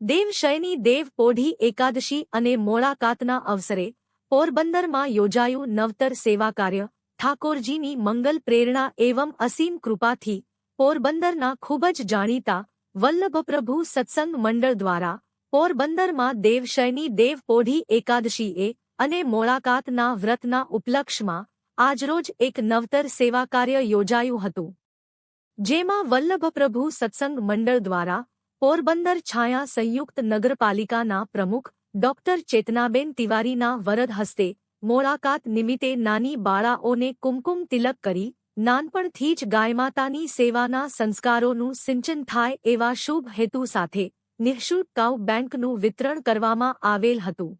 દેવશયની દેવ પોઢી એકાદશી અને મોળાકાતના અવસરે પોરબંદરમાં યોજાયું નવતર સેવા કાર્ય ઠાકોરજીની મંગલ પ્રેરણા એવં અસીમ કૃપાથી પોરબંદરના ખૂબ જ જાણીતા વલ્લભપ્રભુ સત્સંગ મંડળ દ્વારા પોરબંદરમાં દેવશયની દેવ પોઢી એકાદશીએ અને મોળાકાતના વ્રતના ઉપલક્ષમાં આજરોજ એક નવતર સેવા કાર્ય યોજાયું હતું. જેમાં વલ્લભપ્રભુ સત્સંગ મંડળ દ્વારા પોરબંદર છાયા સંયુક્ત નગરપાલિકાના પ્રમુખ ડોક્ટર ચેતનાબેન તિવારીના વરદ હસ્તે મોળાકાત નિમિત્તે નાની બાળાઓને કુમકુમ તિલક કરી નાનપણથી જ ગાયમાતાની સેવાના સંસ્કારોનું સિંચન થાય એવા શુભ હેતુ સાથે નિઃશુલ્ક કાઉ બેંકનું વિતરણ કરવામાં આવેલ હતું.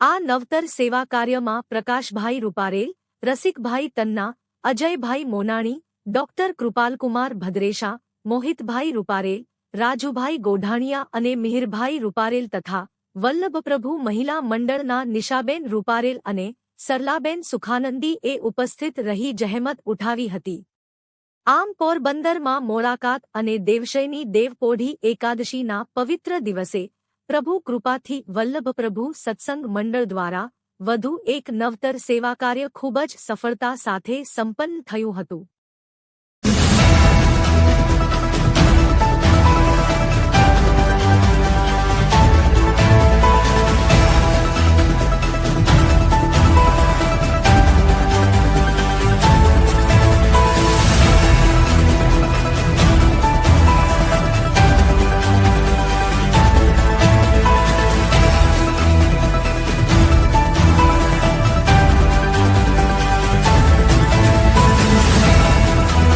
આ નવતર સેવા કાર્યમાં પ્રકાશભાઈ રૂપારેલ, રસિકભાઈ તન્ના, અજયભાઈ મોનાણી, ડોક્ટર કૃપાલકુમાર ભદ્રેશા, મોહિતભાઈ રૂપારેલ રાજુભાઈ ગોઢાણિયા અને મિહિરભાઈ રૂપારેલ તથા વલ્લભપ્રભુ મહિલા મંડળના નિશાબેન રૂપારેલ અને સરલાબેન સુખાનંદી એ ઉપસ્થિત રહી જહેમત ઉઠાવી હતી. આમ પોરબંદરમાં મોળાકાત અને દેવશયની દેવપોઢી એકાદશીના પવિત્ર દિવસે પ્રભુ કૃપાથી વલ્લભપ્રભુ સત્સંગ મંડળ દ્વારા વધુ એક નવતર સેવા કાર્ય ખૂબ જ સફળતા સાથે સંપન્ન થયું હતું.